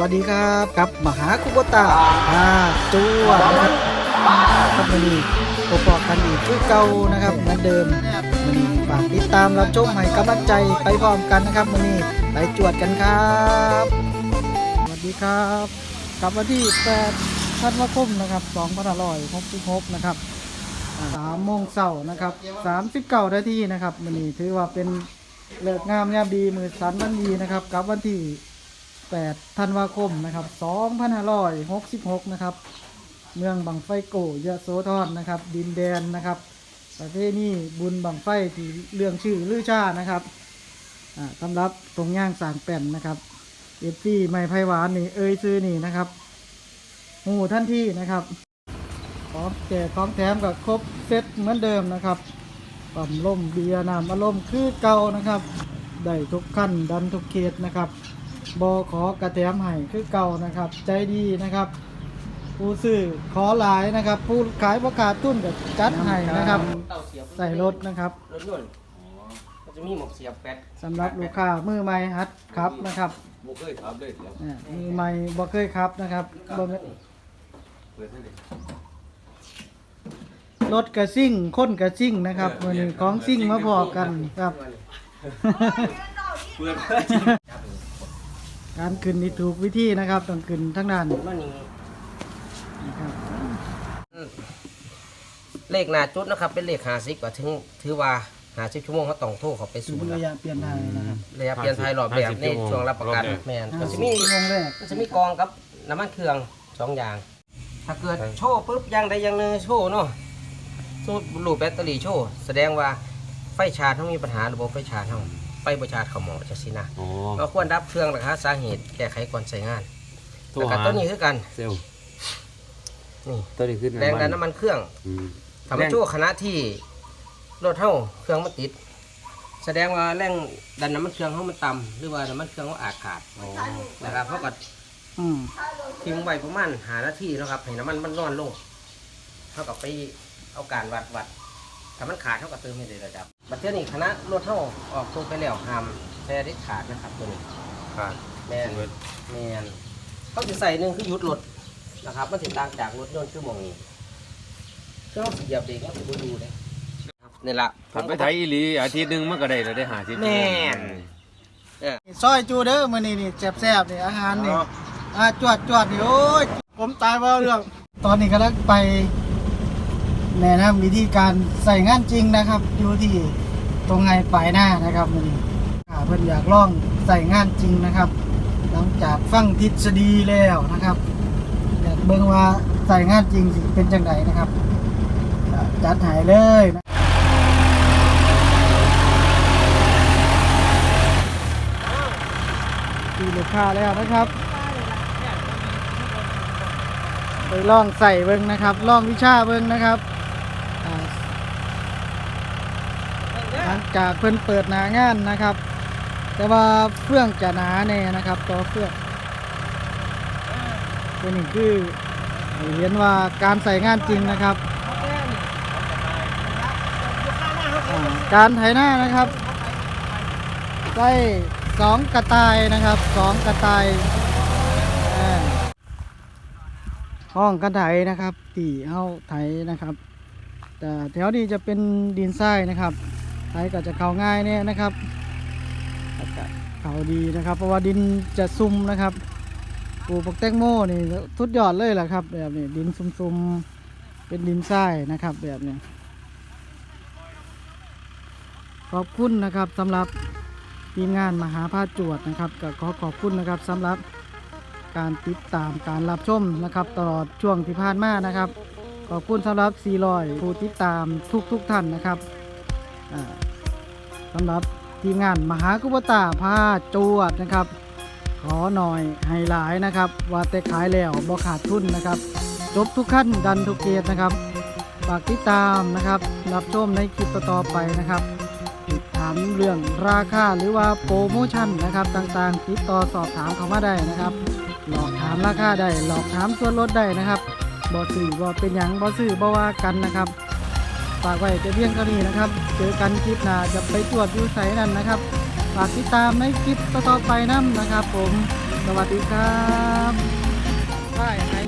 วัสดีครับกับมหาคุโบตาอ่าจูวนะครับครับวันนี้พบกันอีกคือเก่านะครับเหมือนเดิมวันนี้ฝากติดตามรับชมให้กำลังใจไปพร้อมกันนะครับวันนี้ไปจวดกันครับสวัสดีครับกับวันที่8ธันวาคมนะครับ2566นะครับสามโมงเช้านะครับ39นาทีนะครับวันนี้ถือว่าเป็นเลิกงามยามดีมือสันวันดีนะครับกับวันที่ 8ธันวาคมนะครับ2566นะครับ เมืองบังไฟโกยะโสธรนะครับ ดินแดนนะครับ ประเทศนี้บุญบังไฟที่เรื่องชื่อลือชานะครับสำหรับตรงย่างสางแป่นนะครับเอฟซีไม่ไพหวานนี่เอ้ยซื้อนี่นะครับหูท่านที่นะครับของแจกของแถมกับครบเซตเหมือนเดิมนะครับปั๊มล่มเบียร์น้ำอารมณ์คือเก่านะครับ ได้ทุกขั้นดันทุกเขตนะครับ บอขอกระแถมให้คือเก่านะครับ ใจดีนะครับ ผู้ซื้อขอหลายนะครับ ผู้ขายประกาศตุ้นกับจัดให้นะครับ เต้าเสียบใส่รถนะครับรถนุ่นมันจะมีหมวกเสียบแปดสำหรับลูกค้ามือใหม่ฮัดครับนะครับบุกเคยครับเลยเดี๋ยวอ่ามือใหม่บ่เคยครับนะครับบ่แม่นเปิดให้เลยรถกระซิ่งคนกระซิ่งนะครับวันนี้ของซิ่งมาพอกันครับ เปิด การขึ้นนี่ถูกวิธีนะครับ ต้องขึ้นทั้งด้านมันนี่นะครับเลขหน้าจุดนะครับ เป็นเลขหาสิบก็ถึงถือว่าหาสิบชั่วโมงเขาต้องโทรเขาไปสูสู่งระยะเปลี่ยนทางนะครับระยะเปลี่ยนไทยรอบแบบในช่วงรับประกันแมนก็จะมีชั่วโมงแรกก็จะมีกองกับน้ำมันเครื่องสองอย่าง ถ้าเกิดโชว์ปุ๊บอยังใดอยังหนึ่งโชว์เนาะโชว์รูปแบตเตอรี่โชว์แสดงว่าไฟชาร์จต้องมีปัญหาระบบไฟชาร์จต้อง ไฟบชาร์จเขาหมอจะสินะอ๋อเราควรดับเครื่องนะครับสาเหตุแก้ไขก่อนใช้งานโทรแล้วก็หาตัวนี้คือกันเซลลนี่ตัวนี้ขึ้นแรงดันน้ำมันเครื่องอืมทำให้ชั่วขณะที่รถเท่าเครื่องมันติด แสดงว่าแรงดันน้ำมันเครื่องเขามันต่ำหรือว่าน้ำมันเครื่องเขาอาจขาดอ๋อนะครับเพราะก็ อืม ทิ้งไว้ประมาณหานาทีนะครับให้น้ำมันมันร้อนลงเท่ากับไปเอาการวัดวัดถ้ามันขาดเท่ากับเติมให้เลยระดับ บัดเทื่อนี้คณะรถเท่าออกตัวไปแล้วห้ามแช่ได้ขาดนะครับตัวนี้ขาดแมนแมนเขาจะใส่หนึ่งคือหยุดรถนะครับมันถึงต่างจากรถยนต์คือหมองนี้เครื่องเหยียบเบรกมันจะบดูเลยครับนี่ละขับไปไทยอีหลีอาทิตย์หนึงมันก็ได้แล้วได้หาสิบแม่นซอยจูเด้อมื้อนี้นี่แซ่บๆนี่อาหารนี่อ่าจวดจวดนี่โอ้ยผมตายบ่เรื่อง ตอนนี้กำลังไป แนะนำวิธีการใส่งานจริงนะครับ อยู่ที่ตรงไงปลายหน้านะครับมื้อนี้อ่าเพิ่อนอยากลองใส่งานจริงนะครับ หลังจากฟังทฤษฎีแล้วนะครับอยากเบิ่งว่าใส่งานจริงสิเป็นจังไดนะครับ จัดหายเลยนะีลูกค้าแล้วนะครับ ไปลองใส่เบิ้งนะครับ ลองวิชาเบิ้งนะครับอ่าหลัง จากเพิ่นเปิดหนางานนะครับ แต่ว่าเฟื่องจะหนาแน่นะครับต่อเฟื่องตัวนี้คือเห็นว่าการใส่งานจริงนะครับอ่าการไถหน้านะครับได้สองกระต่ายนะครับสองกระต่ายห้องกระไถนะครับตีเฮาไถนะครับ แต่แถวนี้จะเป็นดินทรายนะครับ ไถก็จะเขาง่ายเนี่ยนะครับเข้าดีนะครับ เพราะว่าดินจะซุ่มนะครับปลูกปักแตงโมนี่ทุดยอดเลยแหละครับ แบบนี้ดินซุ่มๆเป็นดินทรายนะครับแบบนี้ขอบคุณนะครับสำหรับทีมงานมหาภาจวดนะครับก็ขอขอบคุณนะครับสำหรับการติดตามการรับชมนะครับ ตลอดช่วงที่ผ่านมานะครับ ขอบคุณสำหรับ 400 ผู้ติดตามทุกทุกๆท่านนะครับ สำหรับทีมงานมหากุปตาพาจวดนะครับ ขอหน่อยให้หลายนะครับ ว่าแต่ขายแล้วบ่ขาดทุนนะครับ จบทุกขั้นดันทุกเกียรตินะครับฝากติดตามนะครับ รับชมในคลิปต่อๆไปนะครับถามเรื่องราคาหรือว่าโปรโมชั่นนะครับต่างๆ ติดต่อสอบถามเข้ามาได้นะครับ หลอกถามราคาได้หลอกถามส่วนลดได้นะครับบอสื่อบอเป็นอย่างบอสื่อบอว่ากันนะครับ ฝากไว้จะเพียงเท่านี้นะครับ เจอกันคลิปหน้าจะไปตรวจดูใสนั่นนะครับ ฝากติดตามในคลิปต่อไปนั่นนะครับ ผม สวัสดีครับบาย